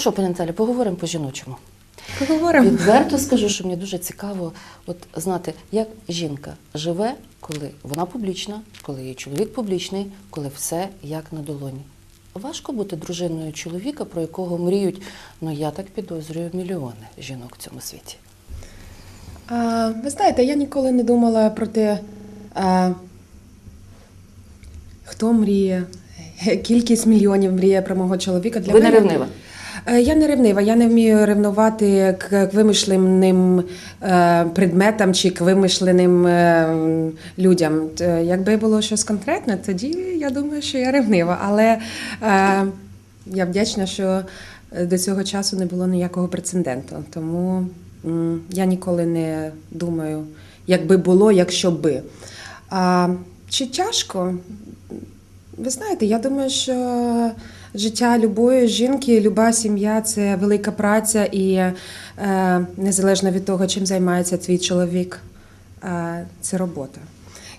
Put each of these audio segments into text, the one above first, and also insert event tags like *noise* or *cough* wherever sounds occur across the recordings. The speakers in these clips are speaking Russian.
Ну що, пані Наталі, поговоримо по-жіночому. Поговоримо. Відверто скажу, що мені дуже цікаво от знати, як жінка живе, коли вона публічна, коли її чоловік публічний, коли все як на долоні. Важко бути дружиною чоловіка, про якого мріють, ну я так підозрюю, мільйони жінок в цьому світі. А, ви знаєте, я ніколи не думала про те, а, хто мріє, кількість мільйонів мріє про мого чоловіка. Для Ви не мене- ревнива? Е, Я не ревнива, я не вмію ревнувати к вимишленим е, предметам чи к вимишленим е, людям. Якби було щось конкретне, тоді я думаю, що я ревнива. Але я вдячна, що до цього часу не було ніякого прецеденту. Тому я ніколи не думаю, якби було, якщо би. А, чи тяжко? Ви знаєте, я думаю, що життя любої жінки, люба сім'я це велика праця, і е, незалежно від того, чим займається твій чоловік, е, це робота.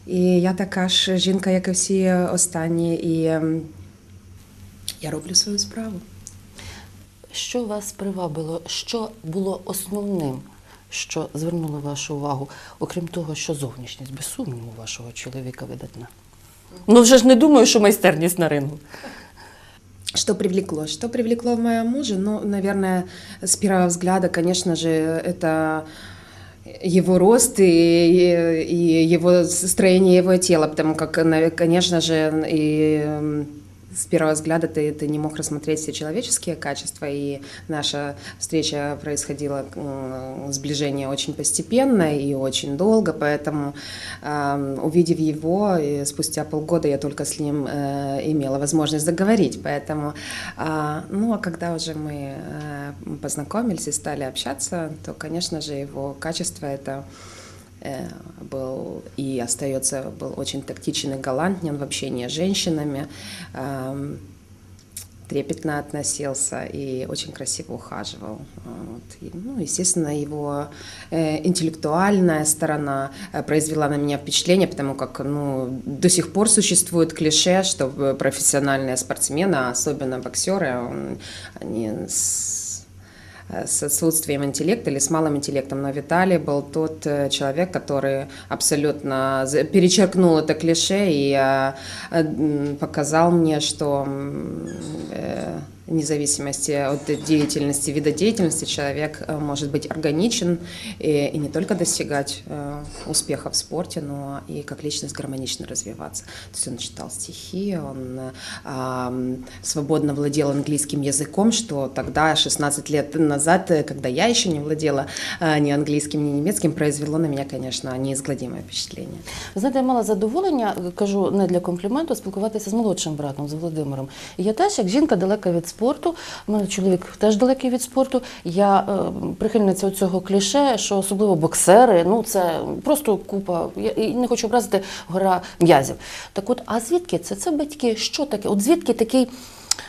І я така ж жінка, як і всі останні, і ем, я роблю свою справу. Що вас привабило? Що було основним, що звернуло вашу увагу, окрім того, що зовнішність, без сумніву, вашого чоловіка видатна? Ну вже ж не думаю, що майстерність на рингу. Что привлекло? Что привлекло в моем муже? Ну, наверное, с первого взгляда, конечно же, это его рост и, и- его строение его тела, потому как, конечно же, и с первого взгляда ты, ты не мог рассмотреть все человеческие качества, и наша встреча происходила, м, сближение очень постепенно и очень долго, поэтому, ам, увидев его, и спустя полгода я только с ним э, имела возможность заговорить, поэтому, ну, а когда уже мы э, познакомились и стали общаться, то, конечно же, его качество это э, был и остается был очень тактичен и галантен в общении с женщинами, ам, трепетно относился и очень красиво ухаживал. Вот. И, ну, естественно, его э, интеллектуальная сторона э, произвела на меня впечатление, потому как ну, до сих пор существует клише, что э, профессиональные спортсмены, а особенно боксеры, он- они э, с отсутствием интеллекта или с малым интеллектом. Но Виталий был тот э, человек, который абсолютно перечеркнул это клише и э, э, показал мне, что э, вне зависимости от деятельности, вида деятельности, человек э, может быть органичен и, и не только достигать э, успеха в спорте, но и как личность гармонично развиваться. То есть он читал стихи, он э, ам, свободно владел английским языком, что тогда, 16 лет назад, э, когда я еще не владела э, ни английским, ни немецким, произвело на меня, конечно, неизгладимое впечатление. Ви знаєте, я мала задоволення, кажу не для компліменту, спілкуватися з молодшим братом, з Володимиром. І я теж, як жінка далека від спорту, У мене чоловік теж далекий від спорту. Я е, прихильниця цього кліше, що особливо боксери, ну це просто купа. Я і не хочу образити гора м'язів. Так от, а звідки це? Це батьки, що таке? От звідки такий.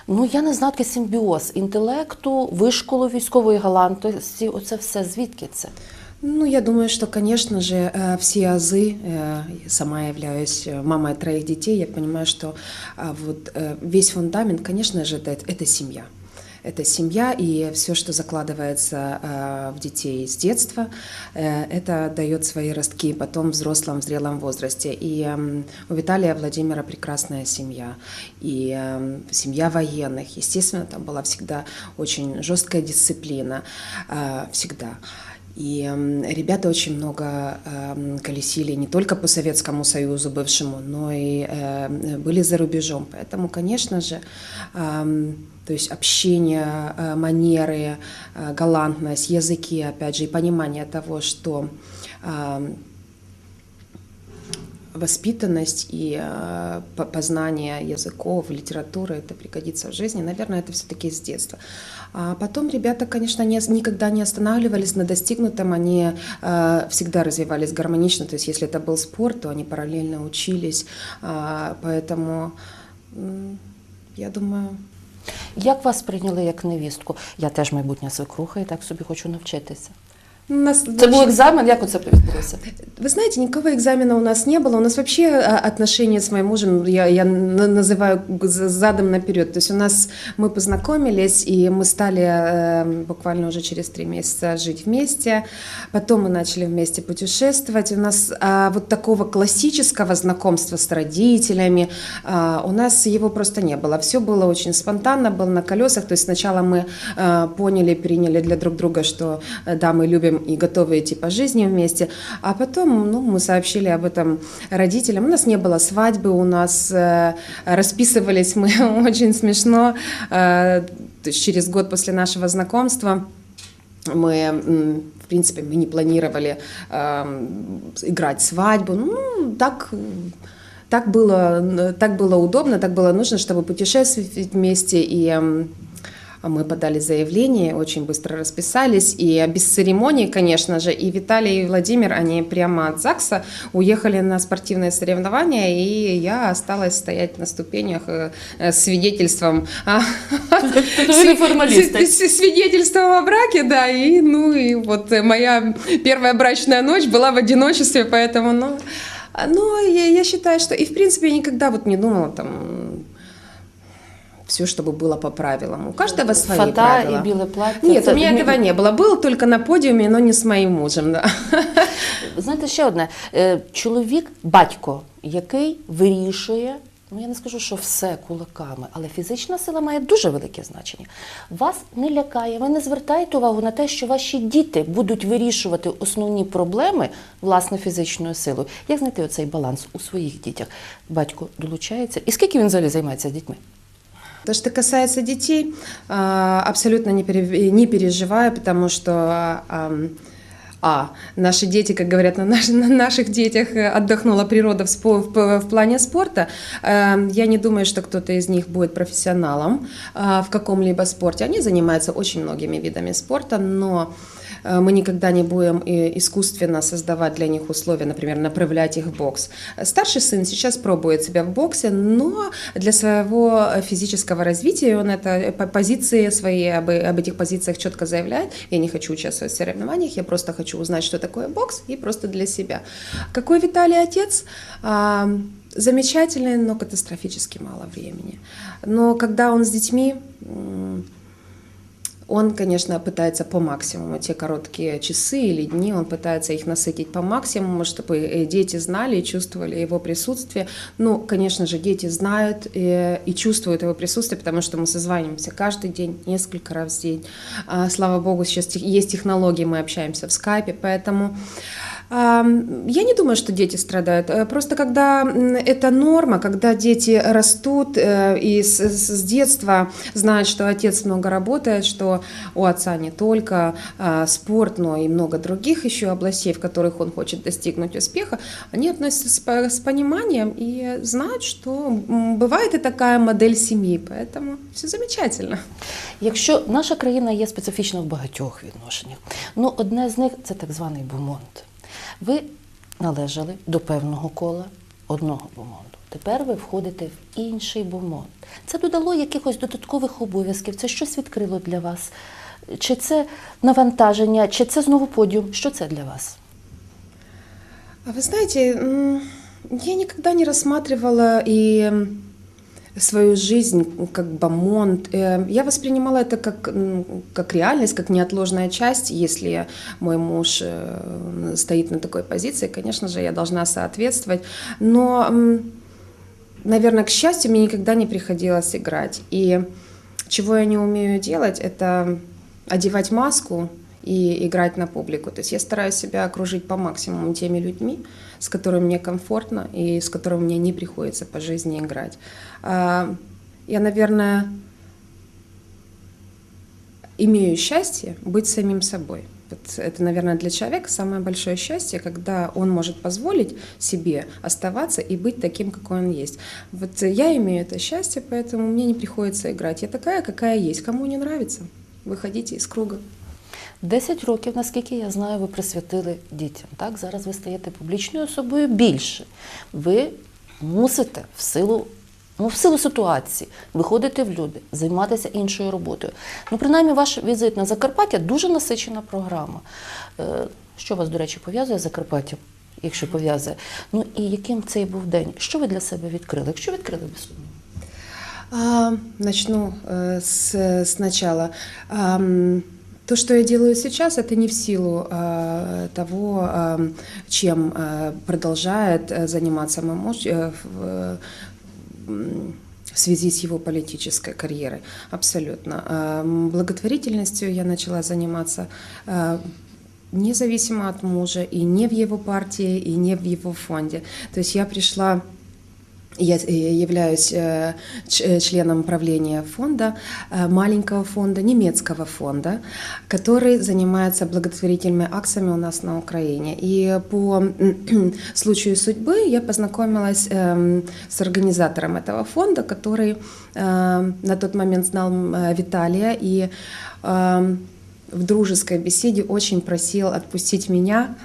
Ну, я не знаю, такий симбіоз інтелекту, вишколу військової галантності. Оце все звідки це? Ну, я думаю, что, конечно же, э, все азы, э, сама являюсь э, мамой троих детей, я понимаю, что а, вот весь фундамент, конечно же, это, это семья. Это семья и все, что закладывается в детей с детства, это дает свои ростки потом в взрослом, в зрелом возрасте. И эм, у Виталия Владимира прекрасная семья. И эм, семья военных. Естественно, там была всегда очень жесткая дисциплина. Всегда. И ребята очень много эм, колесили не только по Советскому Союзу бывшему, но и э, были за рубежом. Поэтому, конечно же, эм, то есть общение, э, манеры, э, галантность, языки, опять же, и понимание того, что эм, воспитанность и э, по- познание языков, литературы, это пригодится в жизни. Наверное, это все-таки с детства. А потом ребята, конечно, не, никогда не останавливались на достигнутом, они э, всегда развивались гармонично. То есть, если это был спорт, то они параллельно учились. А, поэтому, м, я думаю, Як вас прийняли як невістку? Я теж майбутня свекруха і так собі хочу навчитися. Нас Це був екзамен, як оце відбулося? Вы знаете, никакого экзамена у нас не было. У нас вообще а, отношения с моим мужем, я, я н- называю задом наперед. То есть у нас мы познакомились, и мы стали э, буквально уже через три месяца жить вместе. Потом мы начали вместе путешествовать. У нас а, вот такого классического знакомства с родителями а, у нас его просто не было. Все было очень спонтанно, было на колесах. То есть сначала мы э, поняли, приняли для друг друга, что э, да, мы любим и готовы идти по жизни вместе. А потом ну, мы сообщили об этом родителям. У нас не было свадьбы, у нас э, расписывались мы *laughs* очень смешно. Э, через год после нашего знакомства мы, в принципе, мы не планировали эм, играть свадьбу. Ну, так, так, было, так было удобно, так было нужно, чтобы путешествовать вместе. И мы подали заявление, очень быстро расписались. И без церемонии, конечно же, и Виталий, и Владимир, они прямо от ЗАГСа уехали на спортивные соревнования, и я осталась стоять на ступенях э, э, с свидетельством а, свидетельством о браке, да, и ну и вот э, моя первая брачная ночь была в одиночестве, поэтому, ну, а, ну я, я считаю, что и в принципе я никогда вот не думала там все, чтобы было по правилам. У каждого свои Фата правила. і біле плаття. Нет, Це у меня ми- этого не было. Был только на подиуме, но не с моим мужем, да. *laughs* Знаєте, ще одне. Е, Чоловік, батько, який вирішує, ну я не скажу, що все кулаками, але фізична сила має дуже велике значення. Вас не лякає, ви не звертаєте увагу на те, що ваші діти будуть вирішувати основні проблеми власне фізичною силою. Як знайти оцей баланс у своїх дітях? Батько долучається. І скільки він взагалі займається з дітьми? То, что касается детей, а, абсолютно не, пере- не переживаю, потому что а, а, наши дети, как говорят, на, наш- *laughs* на наших детях отдохнула природа в, спо- в в плане спорта. Э, Я не думаю, что кто-то из них будет профессионалом а, в каком-либо спорте. Они занимаются очень многими видами спорта, но мы никогда не будем и искусственно создавать для них условия, например, направлять их в бокс. Старший сын сейчас пробует себя в боксе, но для своего физического развития он это по- позиции свои об, об этих позициях четко заявляет. Я не хочу участвовать в соревнованиях, я просто хочу узнать, что такое бокс, и просто для себя. Какой Виталий отец? А, замечательный, но катастрофически мало времени. Но когда он с детьми, он, конечно, пытается по максимуму, те короткие часы или дни, он пытается их насытить по максимуму, чтобы э, дети знали и чувствовали его присутствие. Ну, конечно же, дети знают э, и чувствуют его присутствие, потому что мы созваниваемся каждый день, несколько раз в день. А, Слава богу, сейчас есть технологии, мы общаемся в скайпе, поэтому Я не думаю, что дети страдают. Э, Просто когда м, это норма, когда дети растут э, и с, с- с детства знают, что отец много работает, что у отца не только а, спорт, но и много других еще областей, в которых он хочет достигнуть успеха, они относятся с, по- с пониманием и знают, что м, бывает и такая модель семьи, поэтому все замечательно. Якщо наша країна є специфічна в багатьох відношеннях, ну одне з них це так званий бумонт. Ви належали до певного кола одного бумонту. Тепер ви входите в інший бумонт. Це додало якихось додаткових обов'язків, це щось відкрило для вас. Чи це навантаження, чи це знову подіум? Що це для вас? А Вы знаете, я никогда не рассматривала м, свою жизнь как бомонд. Э, Я воспринимала это как, как реальность, как неотложная часть. Если мой муж э, стоит на такой позиции, конечно же, я должна соответствовать. Но, наверное, к счастью, мне никогда не приходилось играть. И чего я не умею делать, это одевать маску и играть на публику. То есть я стараюсь себя окружить по максимуму теми людьми, с которыми мне комфортно и с которыми мне не приходится по жизни играть. А, Я, наверное, имею счастье быть самим собой. Это, наверное, для человека самое большое счастье, когда он может позволить себе оставаться и быть таким, какой он есть. Вот я имею это счастье, поэтому мне не приходится играть. Я такая, какая есть. Кому не нравится, выходите из круга. 10 років, наскільки я знаю, ви присвятили дітям. Так, зараз ви стаєте публічною особою більше. Ви мусите в силу ну, в силу ситуації виходити в люди, займатися іншою роботою. Ну, принаймні, ваш візит на Закарпаття дуже насичена програма. Е, Що вас, до речі, пов'язує з Закарпаттям, якщо пов'язує? Ну і яким цей був день? Що ви для себе відкрили? Якщо відкрили без начну э, с, сначала. То, что я делаю сейчас, это не в силу а, того, ам, чем а, продолжает э, заниматься мой муж э, в, э, в связи с его политической карьерой. Абсолютно. Ам, Благотворительностью я начала заниматься а, независимо от мужа, и не в его партии, и не в его фонде. То есть я пришла я э, являюсь э, э, членом правления фонда, маленького фонда, немецкого фонда, который занимается благотворительными акциями у нас на Украине. И по *clears throat* случаю судьбы я познакомилась эм, с организатором этого фонда, который на тот момент знал Виталия и эм, в дружеской беседе очень просил отпустить меня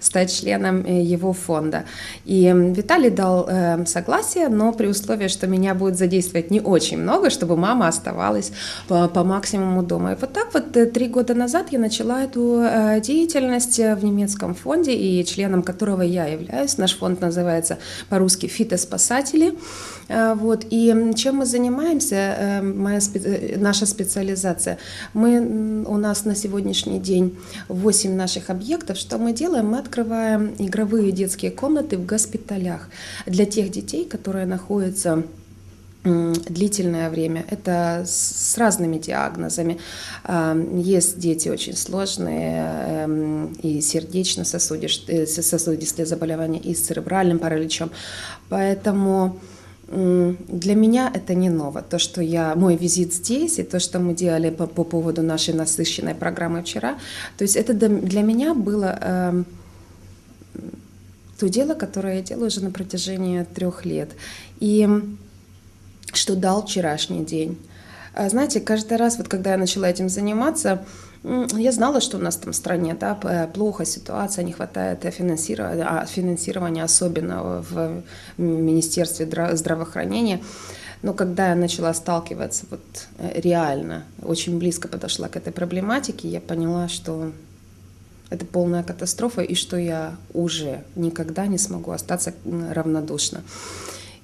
стать членом э, его фонда. И Виталий дал э, согласие, но при условии, что меня будет задействовать не очень много, чтобы мама оставалась по, по максимуму дома. И вот так вот э, три года назад я начала эту э, деятельность э, в немецком фонде, и членом которого я являюсь. Наш фонд называется по-русски «Фитоспасатели». Вот. И чем мы занимаемся, моя спе- наша специализация? Мы, у нас на сегодняшний день 8 наших объектов. Что мы делаем? Мы открываем игровые детские комнаты в госпиталях для тех детей, которые находятся длительное время. Это с разными диагнозами. А, Есть дети очень сложные, эм, и сердечно-сосудистые сосудистые заболевания, и с церебральным параличом. Поэтому для меня это не ново. То, что я, мой визит здесь, и то, что мы делали по, по поводу нашей насыщенной программы вчера, то есть это для для меня было эм, то дело, которое я делаю уже на протяжении трех лет. И что дал вчерашний день. А, Знаете, каждый раз, вот когда я начала этим заниматься, я знала, что у нас там в стране да, плохо ситуация, не хватает э, финансирования, а финансирования особенно в Министерстве дра- здравоохранения. Но когда я начала сталкиваться вот э, реально, очень близко подошла к этой проблематике, я поняла, что это полная катастрофа и что я уже никогда не смогу остаться равнодушна.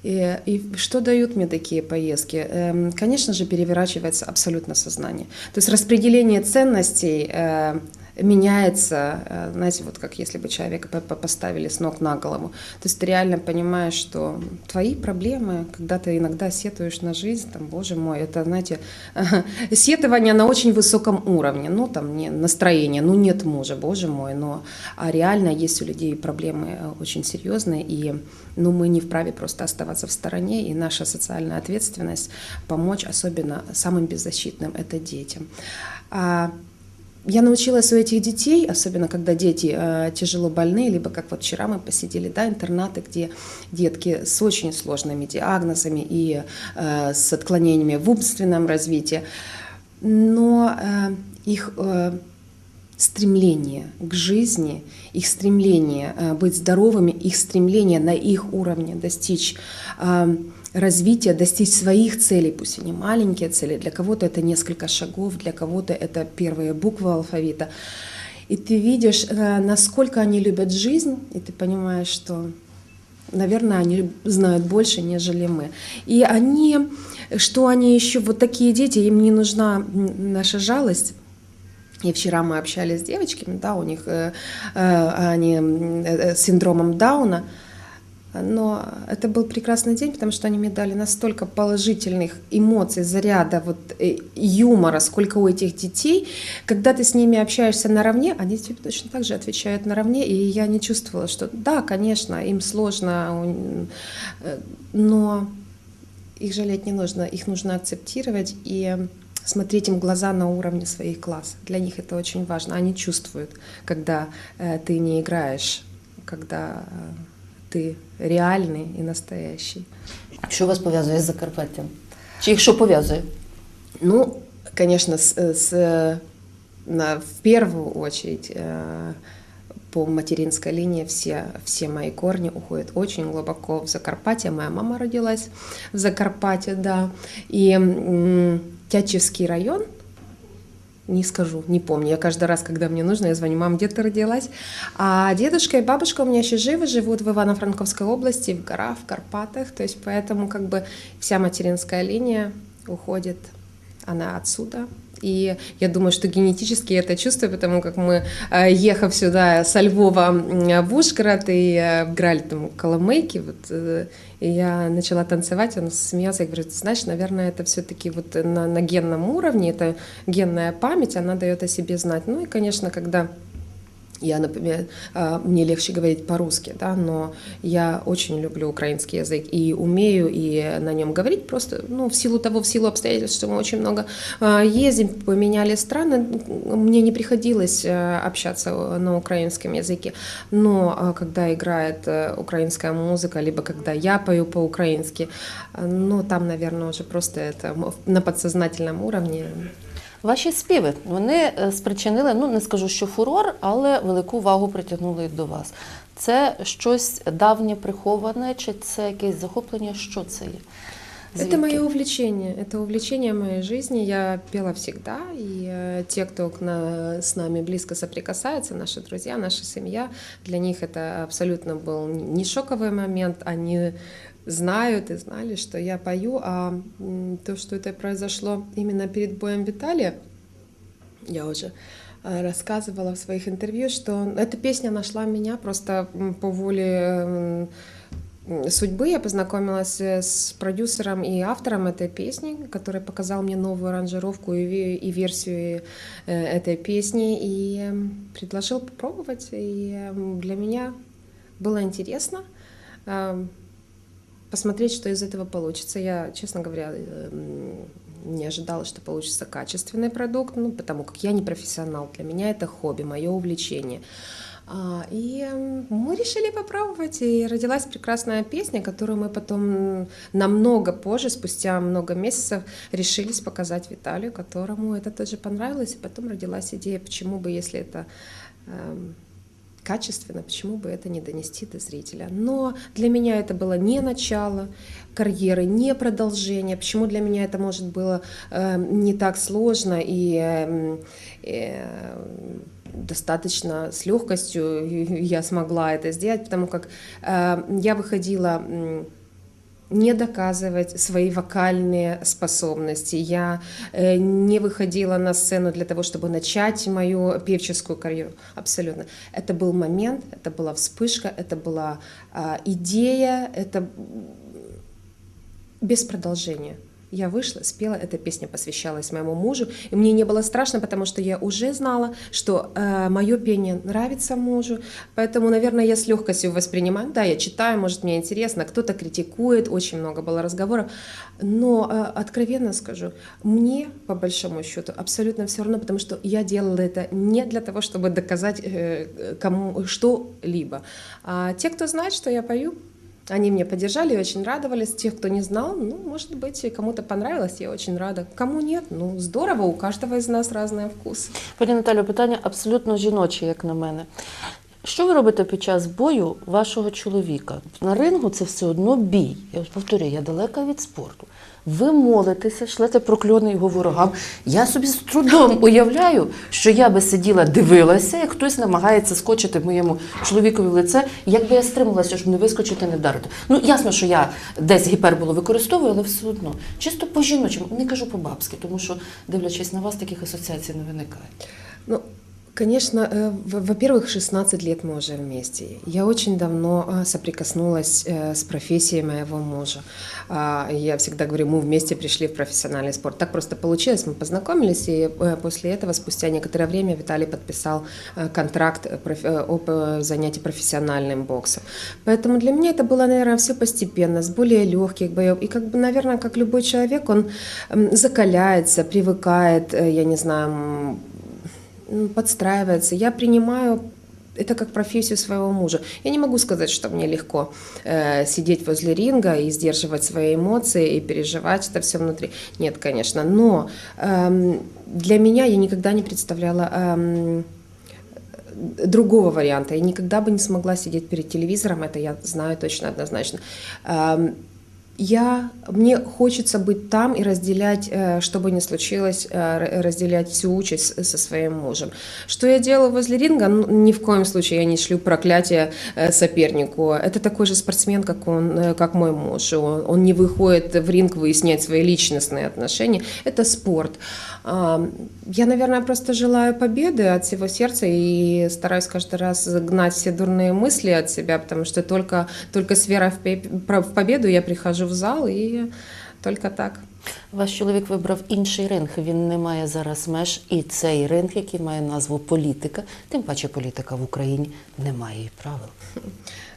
И, и что дают мне такие поездки? Эм, Конечно же, переворачивается абсолютно сознание. То есть распределение ценностей э, меняется, э, знаете, вот как если бы человека по- по- поставили с ног на голову. То есть ты реально понимаешь, что твои проблемы, когда ты иногда сетуешь на жизнь, там, боже мой, это, знаете, *laughs* сетование на очень высоком уровне, ну, там, не настроение, ну, нет мужа, боже мой, но а реально есть у людей проблемы э, очень серьезные, и, ну, мы не вправе просто оставаться в стороне, и наша социальная ответственность помочь, особенно самым беззащитным, это детям. Я научилась у этих детей, особенно когда дети э, тяжело больны, либо как вот вчера мы посидели, да, интернаты, где детки с очень сложными диагнозами и э, с отклонениями в умственном развитии, но э, их э, стремление к жизни, их стремление э, быть здоровыми, их стремление на их уровне достичь э, развития, достичь своих целей, пусть и не маленькие цели, для кого-то это несколько шагов, для кого-то это первые буквы алфавита. И ты видишь, э, насколько они любят жизнь, и ты понимаешь, что наверное, они знают больше, нежели мы. И они, что они еще, вот такие дети, им не нужна наша жалость, и вчера мы общались с девочками, да, у них э, э, они м, э, с синдромом Дауна, но это был прекрасный день, потому что они мне дали настолько положительных эмоций, заряда, вот э, юмора, сколько у этих детей. Когда ты с ними общаешься наравне, они тебе точно так же отвечают наравне, и я не чувствовала, что да, конечно, им сложно, э, но их жалеть не нужно, их нужно акцептировать и смотреть им глаза на уровне своих глаз. Для них это очень важно. Они чувствуют, когда э, ты не играешь, когда э, ты реальный и настоящий. Що вас пов'язує з Закарпаттям? Чи їх що пов'язує? Ну, конечно, с, с, э, на- в первую очередь э, по материнской линии все, все мои корни уходят очень глубоко в Закарпатье. Моя мама родилась в Закарпатье, да. И м, Тячевский район, не скажу, не помню. Я каждый раз, когда мне нужно, я звоню, мам, где ты родилась? А дедушка и бабушка у меня еще живы, живут в Ивано-Франковской области, в горах, в Карпатах. То есть поэтому как бы вся материнская линия уходит, она отсюда. И я думаю, что генетически я это чувствую, потому как мы, э, ехав сюда со Львова в Ужгород и э, играли там коломейки, вот, э, и я начала танцевать, он смеялся, я говорю, «Ты знаешь, наверное, это все-таки вот на, на генном уровне, это генная память, она дает о себе знать. Ну и, конечно, когда я, например, а, мне легче говорить по-русски, да, но я очень люблю украинский язык и умею и на нем говорить просто, ну, в силу того, в силу обстоятельств, что мы очень много а, ездим, поменяли страны, мне не приходилось а, общаться на украинском языке, но а, когда играет э, украинская музыка, либо когда я пою по-украински, ну, там, наверное, уже просто это на подсознательном уровне Ваші співи вони е, спричинили, ну не скажу, що фурор, але велику увагу притягнули до вас. Це щось давнє приховане, чи це якесь захоплення? Що це є? Это Звідки? мое увлечение, это увлечение моей жизни. Я пела всегда, и э, те, кто к на- с нами близко соприкасается, наши друзья, наша семья, для них это абсолютно был не шоковый момент, они знают и знали, что я пою, а то, что это произошло именно перед боем Виталия, я уже э, рассказывала в своих интервью, что эта песня нашла меня просто по воле судьбы. Я познакомилась э, с продюсером и автором этой песни, который показал мне новую аранжировку и, ве- и версию э, этой песни и предложил попробовать. И для меня было интересно посмотреть, что из этого получится. Я, честно говоря, эм, не ожидала, что получится качественный продукт, ну, потому как я не профессионал. Для меня это хобби, мое увлечение. А, И м, мы решили попробовать, и родилась прекрасная песня, которую мы потом намного позже, спустя много месяцев, решились показать Виталию, которому это тоже понравилось, и потом родилась идея, почему бы, если это эм, качественно, почему бы это не донести до зрителя. Но для меня это было не начало карьеры, не продолжение. Почему для меня это может было э, не так сложно и э, э, достаточно с легкостью *laughs* я смогла это сделать, потому как э, я выходила не доказывать свои вокальные способности. Я э, не выходила на сцену для того, чтобы начать мою певческую карьеру. Абсолютно. Это был момент, это была вспышка, это была а, идея, это без продолжения. Я вышла, спела, эта песня посвящалась моему мужу, и мне не было страшно, потому что я уже знала, что э, мое пение нравится мужу, поэтому, наверное, я с легкостью воспринимаю. Да, я читаю, может, мне интересно, кто-то критикует, очень много было разговоров, но э, откровенно скажу, мне, по большому счету, абсолютно все равно, потому что я делала это не для того, чтобы доказать э, кому что-либо. А те, кто знает, что я пою, они меня поддержали и очень радовались. Тех, кто не знал, ну, может быть, и кому-то понравилось, я очень рада. Кому нет, ну, здорово, у каждого из нас разные вкусы. Пані Наталю, питання абсолютно жіноче, як на мене. Що ви робите під час бою вашого чоловіка? На рингу це все одно бій. Я ось повторюю, я далека від спорту. Ви молитеся, шлете прокльони його ворогам. Я собі з трудом уявляю, що я би сиділа, дивилася, як хтось намагається скочити моєму чоловікові в лице, як би я стрималася, щоб не вискочити, не вдарити. Ну, ясно, що я десь гіперболу використовую, але все одно. Чисто по жіночому, не кажу по-бабськи, тому що, дивлячись на вас, таких асоціацій не виникає. Ну, Конечно, э, во-первых, 16 лет мы уже вместе. Я очень давно э, соприкоснулась э, с профессией моего мужа. А, Я всегда говорю, мы вместе пришли в профессиональный спорт. Так просто получилось, мы познакомились, и после этого, спустя некоторое время, Виталий подписал контракт э, занятии профессиональным боксом. Поэтому для меня это было, наверное, все постепенно, с более легких боев. И, как бы, наверное, как любой человек, он закаляется, привыкает, я не знаю, подстраивается. Я принимаю это как профессию своего мужа. Я не могу сказать, что мне легко э, сидеть возле ринга и сдерживать свои эмоции и переживать это все внутри. Нет, конечно. Но эм, для меня я никогда не представляла эм, другого варианта. Я никогда бы не смогла сидеть перед телевизором, это я знаю точно однозначно. Я, мне хочется быть там и разделять, э, что бы ни случилось, э, разделять всю участь со своим мужем. Что я делаю возле ринга? Ну, ни в коем случае я не шлю проклятие э, сопернику. Это такой же спортсмен, как он, как мой муж. Он, он не выходит в ринг выяснять свои личностные отношения. Это спорт. Я, наверное, просто желаю победы от всего сердца и стараюсь каждый раз загнать все дурные мысли от себя, потому что только, только с верой в победу я прихожу в зал і тільки так. Ваш чоловік вибрав інший ринг. Він не має зараз меж, і цей ринг, який має назву політика, тим паче політика в Україні не має і правил. *laughs*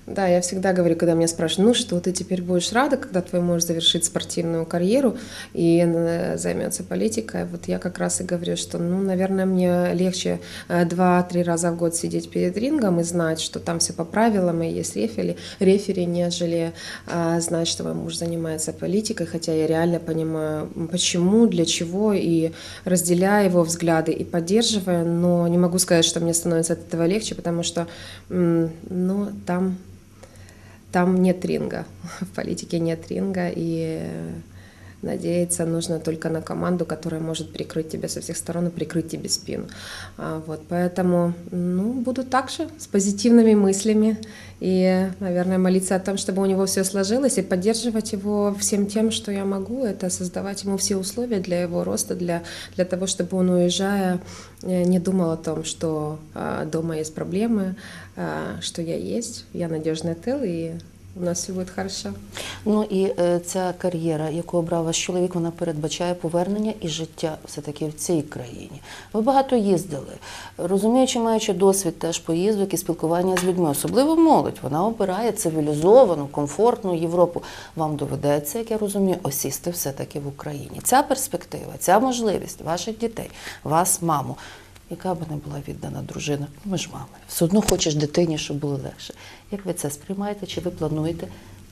Да, я всегда говорю, когда меня спрашивают, ну что, ты теперь будешь рада, когда твой муж завершит спортивную карьеру и э, займется политикой? Вот я как раз и говорю, что, ну, наверное, мне легче э, два-три раза в год сидеть перед рингом и знать, что там все по правилам и есть рефери, рефери нежели а, знать, что мой муж занимается политикой, хотя я реально понимаю, почему, для чего, и разделяю его взгляды и поддерживаю, но не могу сказать, что мне становится от этого легче, потому что, ну, там там нет ринга, *laughs* в политике нет ринга, и надеяться нужно только на команду, которая может прикрыть тебя со всех сторон и прикрыть тебе спину. А, вот, поэтому ну, буду так же, с позитивными мыслями, и, наверное, молиться о том, чтобы у него все сложилось, и поддерживать его всем тем, что я могу, это создавать ему все условия для его роста, для, для того, чтобы он, уезжая, э, не думал о том, что а, дома есть проблемы, а, что я есть, я надежный тыл, и у нас все буде хорошо. Ну і е, ця кар'єра, яку обрав ваш чоловік, вона передбачає повернення і життя все-таки в цій країні. Ви багато їздили, розуміючи, маючи досвід теж поїздок і спілкування з людьми, особливо молодь. Вона обирає цивілізовану, комфортну Європу. Вам доведеться, як я розумію, осісти все-таки в Україні. Ця перспектива, ця можливість ваших дітей, вас, маму яка би не була віддана дружина, ми ж мами. Все одно хочеш дитині, щоб було легше. Як ви це сприймаєте? Чи ви плануєте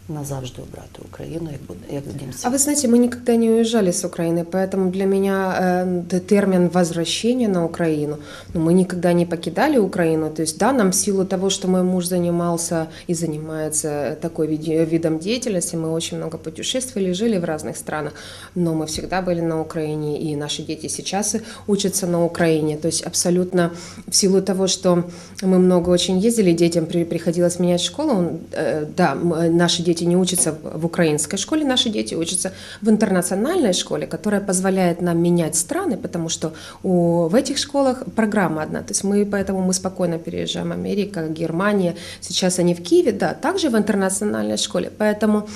назавжди убрать Украину, як, буде, як дім А вы знаете, мы никогда не уезжали с Украины, поэтому для меня э, термин возвращения на Украину, ну, мы никогда не покидали Украину, то есть, да, нам в силу того, что мой муж занимался и занимается такой вид, видом деятельности, мы очень много путешествовали, жили в разных странах, но мы всегда были на Украине, и наши дети сейчас учатся на Украине, то есть абсолютно в силу того, что мы много очень ездили, детям при, приходилось менять школу, э, да, наши дети дети не учатся в украинской школе, наши дети учатся в интернациональной школе, которая позволяет нам менять страны, потому что у, в этих школах программа одна. То есть мы поэтому мы спокойно переезжаем Америка, Германия. Сейчас они в Киеве, да, также в интернациональной школе. Поэтому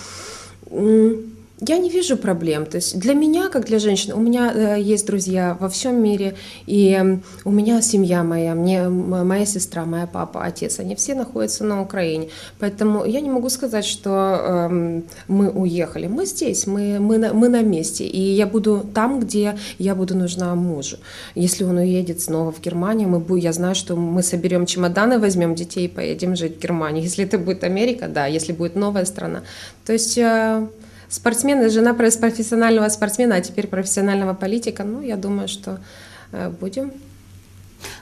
я не вижу проблем. То есть для меня, как для женщины, у меня э, есть друзья во всем мире, и у меня семья моя, мне моя сестра, моя папа, отец, они все находятся на Украине. Поэтому я не могу сказать, что э, мы уехали. Мы здесь, мы, мы, на, мы на месте, и я буду там, где я буду нужна мужу. Если он уедет снова в Германию, мы, я знаю, что мы соберем чемоданы, возьмем детей и поедем жить в Германию. Если это будет Америка, да, если будет новая страна. То есть... Э, спортсмен, жена профессионального спортсмена, а теперь профессионального политика. Ну, я думаю, що э, будемо.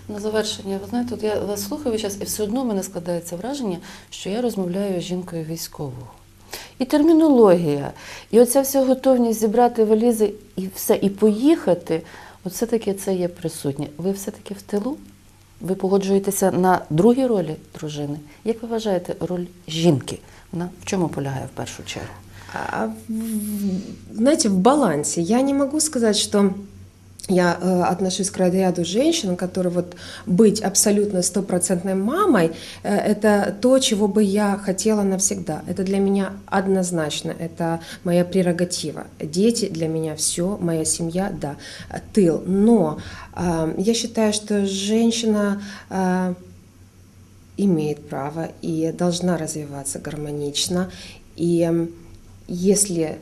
На завершення, ви знаєте, от я вас слухаю час, і все одно в мене складається враження, що я розмовляю з жінкою військового. І термінологія, і оця вся готовність зібрати валізи і все, і поїхати, от все-таки це є присутнє. Ви все-таки в тилу? Ви погоджуєтеся на другій ролі дружини. Як ви вважаєте, роль жінки? Вона в чому полягає в першу чергу? А, знаете, в балансе. Я не могу сказать, что я э, отношусь к ряду женщин, которые вот быть абсолютно стопроцентной мамой, э, это то, чего бы я хотела навсегда. Это для меня однозначно, это моя прерогатива. Дети для меня все, моя семья, да, тыл. Но э, я считаю, что женщина э, имеет право и должна развиваться гармонично. И если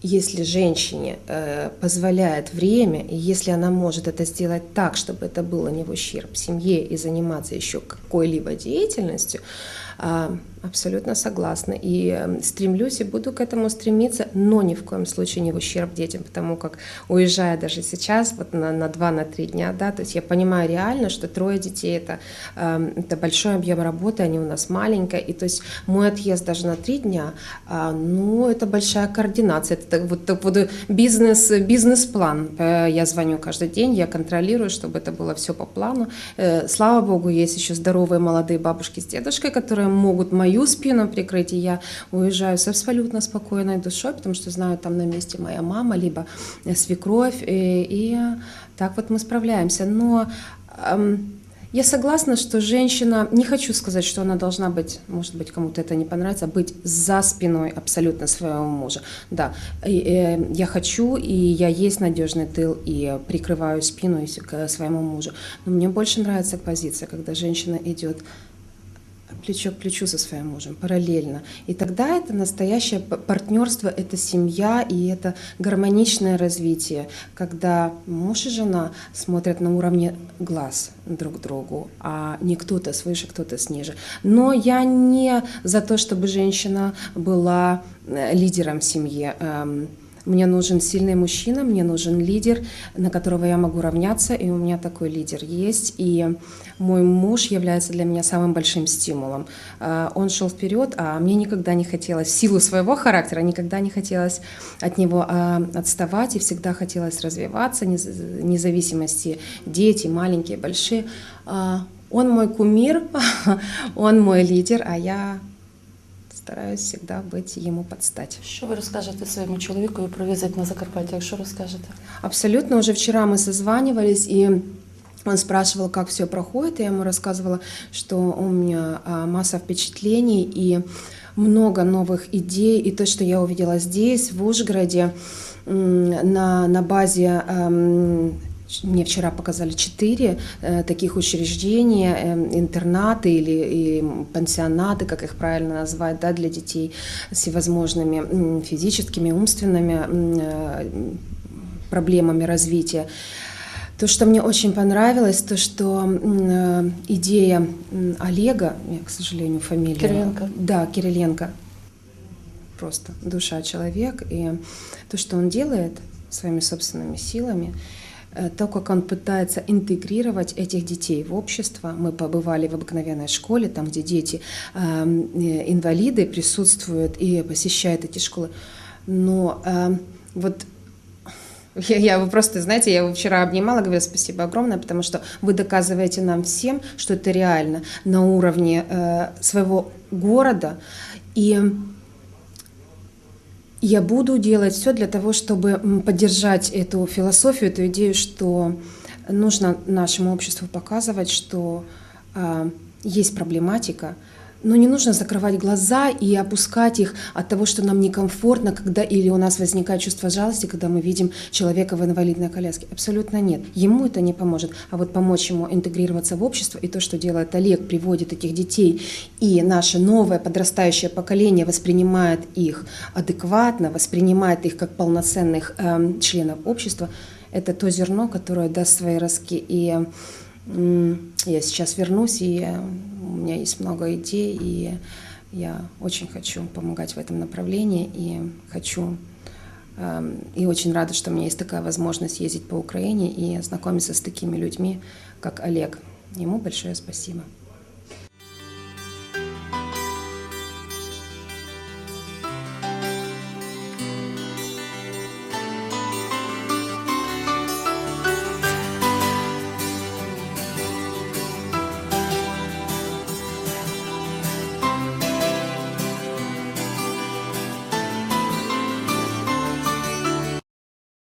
если женщине э, позволяет время, и если она может это сделать так, чтобы это было не в ущерб семье и заниматься еще какой-либо деятельностью, э, абсолютно согласна. И э, стремлюсь и буду к этому стремиться, но ни в коем случае не в ущерб детям, потому как уезжая даже сейчас, вот на, на 2-3 дня, да, то есть я понимаю реально, что трое детей это, э, это большой объем работы, они у нас маленькие, и то есть мой отъезд даже на 3 дня, э, ну, это большая координация, это вот, так вот бизнес, бизнес-план. Э, я звоню каждый день, я контролирую, чтобы это было все по плану. Э, слава богу, есть еще здоровые молодые бабушки с дедушкой, которые могут мою мою спину прикрыть, и я уезжаю с абсолютно спокойной душой, потому что знаю, там на месте моя мама, либо свекровь, и, и так вот мы справляемся. Но я согласна, что женщина, не хочу сказать, что она должна быть, может быть, кому-то это не понравится, быть за спиной абсолютно своего мужа. Да, и, э, я хочу, и я есть надежный тыл, и прикрываю спину к своему мужу. Но мне больше нравится позиция, когда женщина идет плечо к плечу со своим мужем, параллельно. И тогда это настоящее партнерство, это семья и это гармоничное развитие, когда муж и жена смотрят на уровне глаз друг к другу, а не кто-то свыше, кто-то ниже. Но я не за то, чтобы женщина была э, лидером семьи. Мне нужен сильный мужчина, мне нужен лидер, на которого я могу равняться, и у меня такой лидер есть. И мой муж является для меня самым большим стимулом. А, он шел вперед, а мне никогда не хотелось, в силу своего характера, никогда не хотелось от него а, отставать, и всегда хотелось развиваться, независимости, дети, маленькие, большие. А, он мой кумир, *laughs* он мой лидер, а я стараюсь всегда быть ему подстать. Що ви розкажете своєму чоловіку про візит на Закарпаття? Якщо розкажете? Абсолютно. Уже вчера мы созванивались и он спрашивал, как все проходит. Я ему рассказывала, что у меня масса впечатлений и много новых идей. И то, что я увидела здесь, в Ужгороде, на, на базе мне вчера показали четыре э, таких учреждения, э, интернаты или, пансионаты, как их правильно назвать, да, для детей с всевозможными физическими, умственными э, проблемами развития. То, что мне очень понравилось, то, что э, идея Олега, я, к сожалению, фамилия... Кириленко. Да, Кириленко. Просто душа человек. И то, что он делает своими собственными силами, то, как он пытается интегрировать этих детей в общество. Мы побывали в обыкновенной школе, там, где дети эм, э, инвалиды присутствуют и посещают эти школы. Но э, вот я, я вы просто, знаете, я его вчера обнимала, говорю спасибо огромное, потому что вы доказываете нам всем, что это реально на уровне э, своего города. И я буду делать все для того, чтобы поддержать эту философию, эту идею, что нужно нашему обществу показывать, что э, есть проблематика, но не нужно закрывать глаза и опускать их от того, что нам некомфортно, когда или у нас возникает чувство жалости, когда мы видим человека в инвалидной коляске. Абсолютно нет. Ему это не поможет. А вот помочь ему интегрироваться в общество и то, что делает Олег, приводит этих детей, и наше новое подрастающее поколение воспринимает их адекватно, воспринимает их как полноценных э, членов общества, это то зерно, которое даст свои ростки. И я сейчас вернусь и у меня есть много идей, и я очень хочу помогать в этом направлении, и хочу эм, и очень рада, что у меня есть такая возможность ездить по Украине и знакомиться с такими людьми, как Олег. Ему большое спасибо.